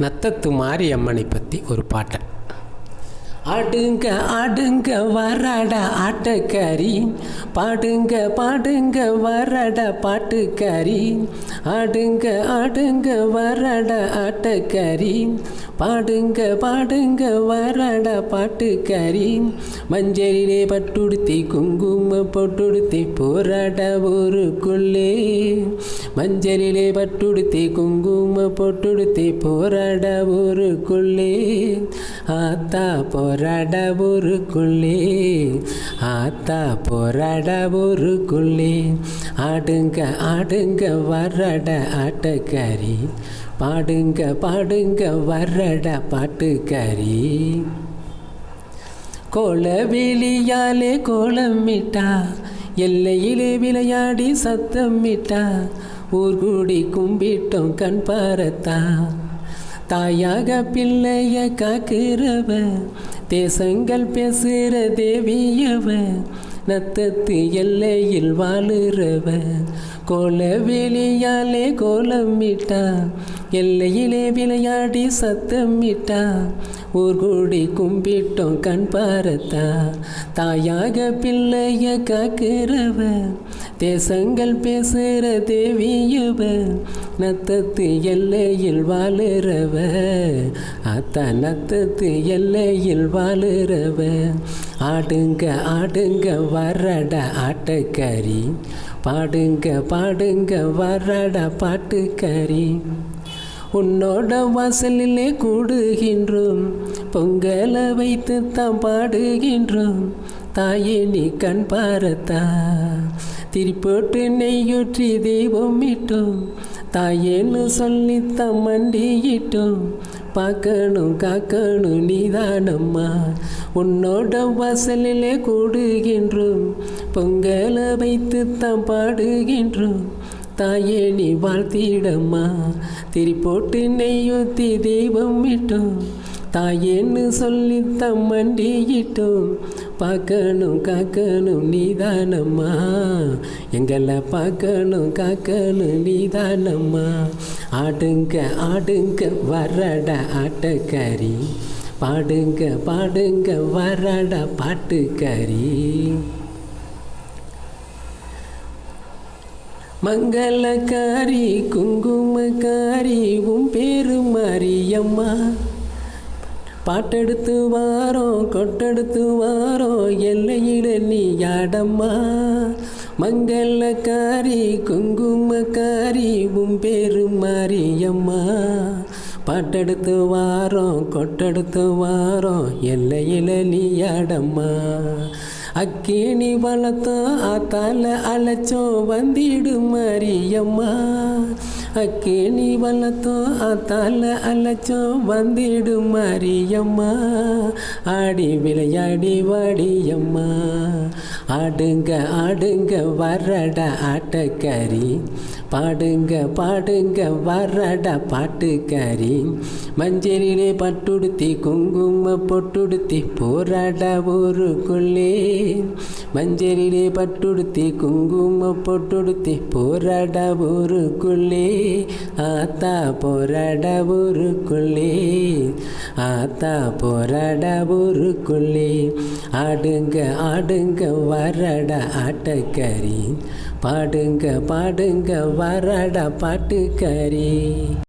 நத்தத்து மாரியம்மனை பற்றி ஒரு பாட்டை. ஆடுங்க ஆடுங்க வரட ஆட்டக்காரி பாடுங்க பாடுங்க வரட பாட்டுக்காரி ஆடுங்க ஆடுங்க வரட ஆட்டக்காரி பாடுங்க பாடுங்க வரட பாட்டுக்காரி மஞ்சளிலே பட்டுடுத்தி குங்கும பொட்டுடுத்தி போராட ஊருக்குள்ளே. மஞ்சளிலே பட்டுடுத்தி குங்கும பொட்டுடுத்தி போராட ஊருக்குள்ளே. ஆத்தா போராட ஊருக்குள்ளே ஆத்தா போராட ஊருக்குள்ளே ஆடுங்க ஆடுங்க வரட ஆட்டக்காரி பாடுங்க பாடுங்க வரட பாட்டுக்காரி கோலவெளியாலே கோலமிட்டா எல்லையிலே விளையாடி சத்தமிட்டா ஊர்கூடி கும்பிட்டோம் கண் பாரத்தா தாயாக பிள்ளைய காக்கிறவ தேசங்கள் பேசுகிற தேவியவ நத்தத்து எல்லையில் வாழுறவன் கோல வெளியாலே கோலமிட்டா எல்லையிலே விளையாடி சத்தமிட்டா ஊர்கூடி கும்பிட்டோம் கண் பாரத்தா தாயாக பிள்ளைய காக்கிறவ தேசங்கள் பேசுகிற தேவியவ நத்தத்து எல்லையில் வாழுறவ அத்தா நத்தத்து எல்லையில் வாழுறவ ஆடுங்க ஆடுங்க வரட ஆட்டக்காரி பாடுங்க பாடுங்க வரட பாட்டுக்கறி. உன்னோட வாசலிலே கூடுகின்றோம் பொங்கலை வைத்து தான் பாடுகின்றோம். தாயே நீ கண் பாரத்தா திரிப்போட்டு நெய்யூற்றி தெய்வம் இட்டோம் தாயேன்னு சொல்லித்தான் மண்டியிட்டோம் பார்க்கணும் காக்கணும் நீதானம்மா. உன்னோட வாசலிலே கூடுகின்றோம். பொங்கலை வைத்து தான் பாடுகின்றோம். தாயே நீ வாழ்த்திடம்மா. திரி போட்டு நெய்யூத்தி தெய்வம் விட்டோம் தாயேன்னு சொல்லி தம்மண்டியிட்டோம் பார்க்கணும் காக்கணும் நீதானம்மா. எங்களை பார்க்கணும் காக்கணும் நீதானம்மா. ஆடுங்க ஆடுங்க வரட ஆட்டக்காரி பாடுங்க பாடுங்க வரட பாட்டுக்காரி மங்களக்காரி குங்குமக்காரி உம் பேரு மரியம்மா பாட்டெடுத்து வாரோம் கொட்டெடுத்து வாரோம் எல்லையில நீ யாடம்மா. மங்களக்காரி குங்குமக்காரி உம் பேரு மரியம்மா பாட்டெடுத்து வாரோம் கொட்டெடுத்து வாரோம் எல்லையில நீ யாடம்மா. அக்கேணி வளர்த்தோம் ஆத்தால அழைச்சோம் வந்திடும் மரியம்மா. அக்கேணி வளர்த்தோம் ஆத்தால அழைச்சோம் வந்திடும் மரியம்மா ஆடி விளையாடி வாடியம்மா ஆடுங்க ஆடுங்க வரட ஆட்டக்கறி பாடுங்க பாடுங்க வரட பாட்டுக்கறி மஞ்சளிலே பட்டுடுத்தி குங்கும பொட்டுடுத்தி போராட ஊருக்குள்ளே மஞ்சளிலே பட்டுடுத்தி குங்கும பொட்டுடுத்தி போராட ஊருக்குள்ளே ஆத்தா போராட ஊருக்குள்ளே ஆத்தா போராட ஊருக்குள்ளே. ஆடுங்க ஆடுங்க வரட ஆட்டக்கறி. பாடுங்க பாடுங்க வரட பாட்டுக்கறி.